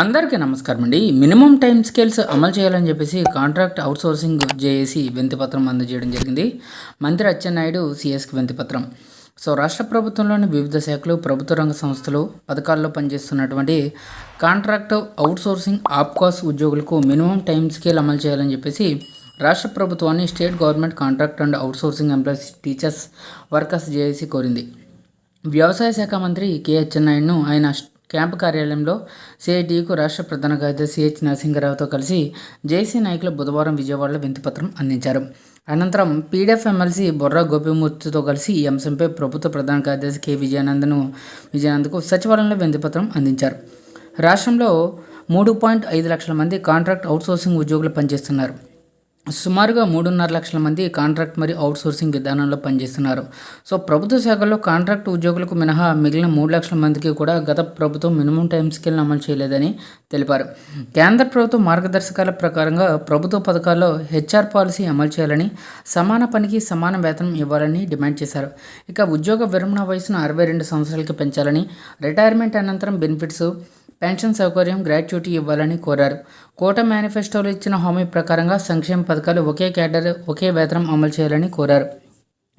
అందరికీ నమస్కారం అండి. మినిమం టైం స్కేల్స్ అమలు చేయాలని చెప్పేసి కాంట్రాక్ట్ అవుట్సోర్సింగ్ జేఏసి వింతిపత్రం అందజేయడం జరిగింది. మంత్రి అచ్చెన్నాయుడు సిఎస్కి వింతిపత్రం. సో రాష్ట్ర ప్రభుత్వంలోని వివిధ శాఖలు ప్రభుత్వ రంగ సంస్థలు పథకాల్లో పనిచేస్తున్నటువంటి కాంట్రాక్ట్ అవుట్సోర్సింగ్ ఆప్కాస్ ఉద్యోగులకు మినిమం టైం స్కేల్ అమలు చేయాలని చెప్పేసి రాష్ట్ర ప్రభుత్వాన్ని state government contract and outsourcing employees teachers workers JAC కోరింది. వ్యవసాయ శాఖ మంత్రి కె అచ్చెన్నాయుడును ఆయన క్యాంపు కార్యాలయంలో సిఐటికు రాష్ట్ర ప్రధాన కార్యదర్శి హెచ్ నరసింహరావుతో కలిసి జేసీ నాయకులు బుధవారం విజయవాడలో వింతిపత్రం అందించారు. అనంతరం పీడీఎఫ్ ఎమ్మెల్సీ బొర్రా గోపిమూర్తితో కలిసి ఈ అంశంపై ప్రభుత్వ ప్రధాన కార్యదర్శి కె విజయానందను విజయానంద్కు సచివాలయంలో వింతిపత్రం అందించారు. రాష్ట్రంలో మూడు పాయింట్ ఐదు లక్షల మంది కాంట్రాక్ట్ అవుట్సోర్సింగ్ ఉద్యోగులు పనిచేస్తున్నారు. సుమారుగా మూడున్నర లక్షల మంది కాంట్రాక్ట్ మరియు అవుట్సోర్సింగ్ విధానంలో పనిచేస్తున్నారు. సో ప్రభుత్వ శాఖల్లో కాంట్రాక్ట్ ఉద్యోగులకు మినహా మిగిలిన మూడు లక్షల మందికి కూడా గత ప్రభుత్వం మినిమం టైం స్కేల్ని అమలు చేయలేదని తెలిపారు. కేంద్ర ప్రభుత్వ మార్గదర్శకాల ప్రకారంగా ప్రభుత్వ పథకాల్లో హెచ్ఆర్ పాలసీ అమలు చేయాలని సమాన పనికి సమాన వేతనం ఇవ్వాలని డిమాండ్ చేశారు. ఇక ఉద్యోగ విరమణ వయసును అరవై రెండు సంవత్సరాలకి పెంచాలని రిటైర్మెంట్ అనంతరం బెనిఫిట్స్ పెన్షన్ సౌకర్యం గ్రాట్యుటీ ఇవ్వాలని కోరారు. కోట మేనిఫెస్టోలో ఇచ్చిన హామీ ప్రకారంగా సంక్షేమ పథకాలు ఒకే క్యాడర్ ఒకే వేతనం అమలు చేయాలని కోరారు.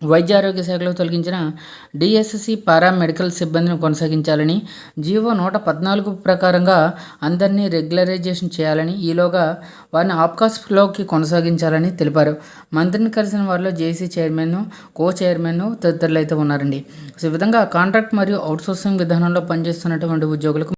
వైద్య ఆరోగ్య శాఖలో తొలగించిన డిఎస్సి పారామెడికల్ సిబ్బందిని కొనసాగించాలని జీవో నూట పద్నాలుగు ప్రకారంగా అందరినీ రెగ్యులరైజేషన్ చేయాలని ఈలోగా వారిని ఆప్కాస్లోకి కొనసాగించాలని తెలిపారు. మంత్రిని కలిసిన వారిలో జేసీ చైర్మన్ కో చైర్మన్ తదితరులు అయితే ఉన్నారండి. సో ఈ విధంగా కాంట్రాక్ట్ మరియు అవుట్సోర్సింగ్ విధానంలో పనిచేస్తున్నటువంటి ఉద్యోగులకు